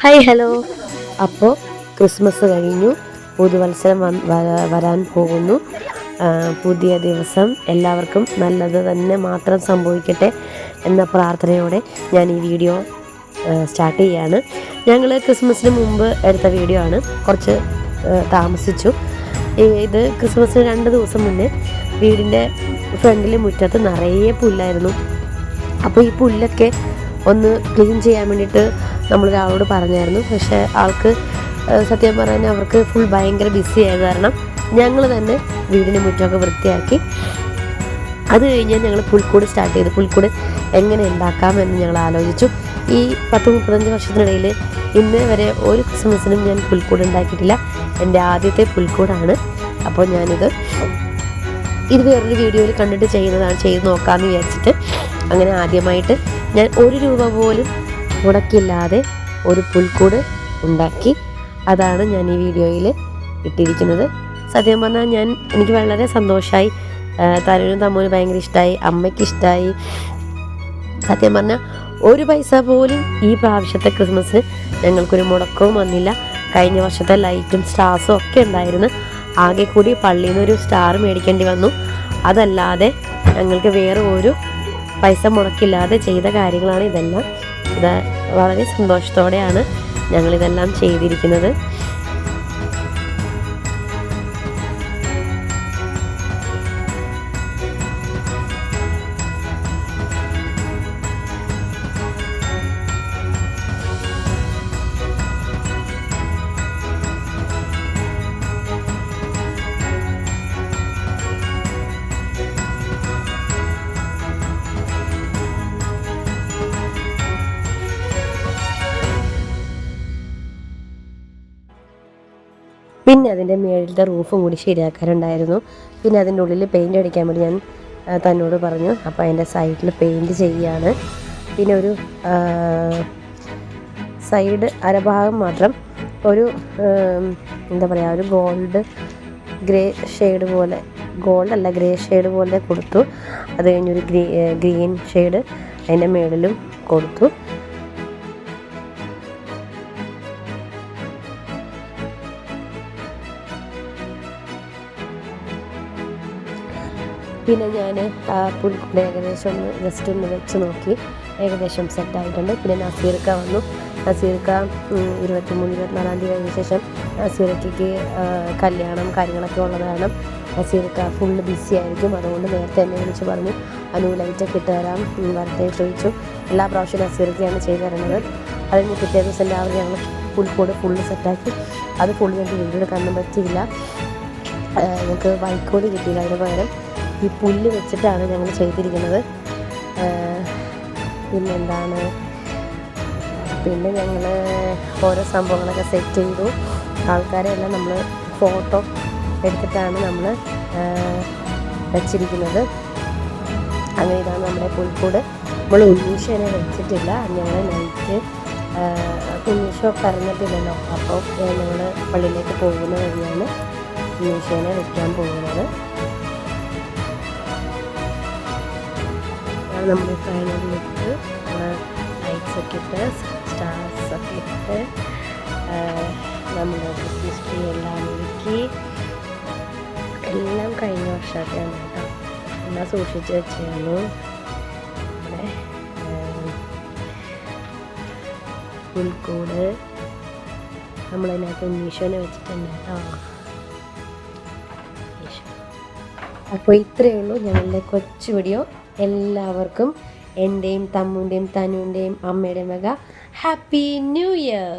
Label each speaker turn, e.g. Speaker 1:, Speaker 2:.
Speaker 1: Hi hello. അപ്പോൾ Christmas കഴിഞ്ഞു. പുതുവത്സരം വരാൻ പോകുന്നു. പുതിയ ദിവസം എല്ലാവർക്കും നല്ലത് തന്നെ മാത്രം സംഭവിക്കട്ടെ എന്ന പ്രാർത്ഥനയോടെ ഞാൻ ഈ വീഡിയോ സ്റ്റാർട്ട് ചെയ്യാണ്. ഞങ്ങൾ ക്രിസ്മസിന് മുമ്പ് എടുത്ത വീഡിയോ ആണ്. കുറച്ച് താമസിച്ചു. ഇത് ക്രിസ്മസിന് രണ്ട് ദിവസം മുന്നേ വീടിന്റെ ഫ്രണ്ടിൽ മുറ്റത്ത് നിറയെ പുല്ലായിരുന്നു. അപ്പോൾ ഈ പുല്ലൊക്കെ ഒന്ന് ക്ലീൻ ചെയ്യാൻ വേണ്ടിയിട്ട് നമ്മൾ ഒരാളോട് പറഞ്ഞായിരുന്നു. പക്ഷേ ആൾക്ക് സത്യം പറഞ്ഞാൽ അവർക്ക് ഫുൾ ഭയങ്കര ബിസി ആയത് കാരണം ഞങ്ങൾ തന്നെ വീടിന് മുറ്റമൊക്കെ വൃത്തിയാക്കി. അത് കഴിഞ്ഞ് ഞങ്ങൾ പുൽക്കൂട് സ്റ്റാർട്ട് ചെയ്തു. പുൽക്കൂട് എങ്ങനെ ഉണ്ടാക്കാമെന്ന് ഞങ്ങൾ ആലോചിച്ചു. ഈ പത്ത് മുപ്പത്തഞ്ച് വർഷത്തിനിടയിൽ ഇന്ന് വരെ ഒരു ക്രിസ്മസിനും ഞാൻ പുൽക്കൂട് ഉണ്ടാക്കിയിട്ടില്ല. എന്റെ ആദ്യത്തെ പുൽക്കൂടാണ്. അപ്പോൾ ഞാനിത് ഇത് വേറൊരു വീഡിയോയിൽ കണ്ടിട്ട് ചെയ്യുന്നതാണ്. ചെയ്ത് നോക്കാമെന്ന് വിചാരിച്ചിട്ട് അങ്ങനെ ആദ്യമായിട്ട് ഞാൻ ഒരു രൂപ പോലും മുടക്കില്ലാതെ ഒരു പുൽക്കൂട് ഉണ്ടാക്കി അതാണ് ഞാൻ ഈ വീഡിയോയിൽ ഇട്ടിരിക്കുന്നത്. സത്യം പറഞ്ഞാൽ ഞാൻ എനിക്ക് വളരെ സന്തോഷമായി തരുണും തമ്മിൽ ഭയങ്കര ഇഷ്ടമായി അമ്മയ്ക്ക് ഇഷ്ടമായി. സത്യം പറഞ്ഞാൽ ഒരു പൈസ പോലും ഈ പ്രാവശ്യത്തെ ക്രിസ്മസിന് ഞങ്ങൾക്കൊരു മുടക്കവും വന്നില്ല. കഴിഞ്ഞ വർഷത്തെ ലൈറ്റും സ്റ്റാർസും ഒക്കെ ഉണ്ടായിരുന്നു. ആകെ കൂടി പള്ളിയിൽ നിന്ന് ഒരു സ്റ്റാർ മേടിക്കേണ്ടി വന്നു. അതല്ലാതെ ഞങ്ങൾക്ക് വേറെ ഒരു പൈസ മുടക്കില്ലാതെ ചെയ്ത കാര്യങ്ങളാണ് ഇതെല്ലാം. ഇത് വളരെ സന്തോഷത്തോടെയാണ് ഞങ്ങളിതെല്ലാം ചെയ്തിരിക്കുന്നത്. പിന്നെ അതിന്റെ മേളിലത്തെ റൂഫും കൂടി ശരിയാക്കാനുണ്ടായിരുന്നു. പിന്നെ അതിന്റെ ഉള്ളിൽ പെയിന്റ് അടിക്കാൻ വേണ്ടി ഞാൻ തന്നോട് പറഞ്ഞു. അപ്പോൾ അതിന്റെ സൈഡിൽ പെയിന്റ് ചെയ്യുകയാണ് പിന്നെ ഒരു സൈഡ് അരഭാഗം മാത്രം ഒരു എന്താ പറയുക ഒരു ഗോൾഡ് ഗ്രേ ഷെയ്ഡ് പോലെ ഗോൾഡ് അല്ല ഗ്രേ ഷെയ്ഡ് പോലെ കൊടുത്തു. അത് കഴിഞ്ഞൊരു ഗ്രീ ഗ്രീൻ ഷെയ്ഡ് അതിന്റെ മേളിലും കൊടുത്തു. പിന്നെ ഞാൻ പുൽക്കൂട് ഏകദേശം ഒന്ന് ജസ്റ്റ് ഒന്ന് വെച്ച് നോക്കി. ഏകദേശം സെറ്റ് ആയിട്ടുണ്ട്. പിന്നെ നസീർക്ക വന്നു. നസീർക്ക ഇരുപത്തി മൂന്ന് ഇരുപത്തിനാലാം തീയതി കഴിഞ്ഞ ശേഷം നസീർക്കയ്ക്ക് കല്യാണം കാര്യങ്ങളൊക്കെ ഉള്ളത് കാരണം നസീർക്ക ഫുള്ള് ബിസി ആയിരിക്കും. അതുകൊണ്ട് നേരത്തെ എന്നെ വിളിച്ച് പറഞ്ഞു അനു ലൈറ്റൊക്കെ ഇട്ട് തരാം. വരത്തെ ചോദിച്ചു. എല്ലാ പ്രാവശ്യവും നസീർക്കയാണ് ചെയ്തു തരുന്നത്. അത് കഴിഞ്ഞ് പിറ്റേ ദിവസം രാവിലെ ഞങ്ങൾ പുൽക്കൂട് ഫുള്ള് സെറ്റാക്കി അത് ഫുള്ള് ഞങ്ങൾക്ക് വീഡിയോ എടുക്കാനൊന്നും പറ്റിയില്ല ഞങ്ങൾക്ക് വൈക്കോട് കിട്ടിയില്ല അതിന് പകരം. ഈ പുല്ല് വെച്ചിട്ടാണ് ഞങ്ങൾ ചെയ്തിരിക്കുന്നത്. പിന്നെന്താണ്? പിന്നെ ഞങ്ങൾ ഓരോ സംഭവങ്ങളൊക്കെ സെറ്റ് ചെയ്തു. ആൾക്കാരെ എല്ലാം നമ്മൾ ഫോട്ടോ എടുത്തിട്ടാണ് നമ്മൾ വെച്ചിരിക്കുന്നത്. അങ്ങനെ ഇതാണ് നമ്മുടെ പുൽക്കൂട്. നമ്മൾ ഉണ്ണീഷനെ വെച്ചിട്ടില്ല. ഞങ്ങൾ നൈറ്റ് ഉണ്ണീഷോ പറഞ്ഞിട്ടില്ലല്ലോ. അപ്പോൾ ഞങ്ങൾ പള്ളിയിലേക്ക് പോകുന്ന വഴിയാണ് ഉണ്ണീഷനെ വെക്കാൻ പോകുന്നത്. ആണ് നമ്മുടെ ഫൈനൽ ലുക്ക് ലൈറ്റ്സ് ഒക്കെ ഇട്ട് സ്റ്റാർസ് ഒക്കെ ഇട്ട് നമ്മുടെ ക്രിസ്മസ് ട്രീ എല്ലാം ഒരുക്കി. എല്ലാം കഴിഞ്ഞ വർഷമൊക്കെയാണ് കേട്ടോ. എല്ലാം സൂക്ഷിച്ച് വെച്ചിരുന്നു. നമ്മുടെ പുൽക്കൂട് നമ്മളതിനകത്ത് ഉണ്ണീശോനെ വെച്ചിട്ടുണ്ട് കേട്ടോ. അപ്പോൾ ഇത്രയേ ഉള്ളൂ ഞങ്ങളുടെ കൊച്ചു വീഡിയോ. എല്ലാവർക്കും എന്റെയും തമ്മുന്റെയും തനുവിന്റെയും അമ്മയുടെയും വക ഹാപ്പി ന്യൂ ഇയർ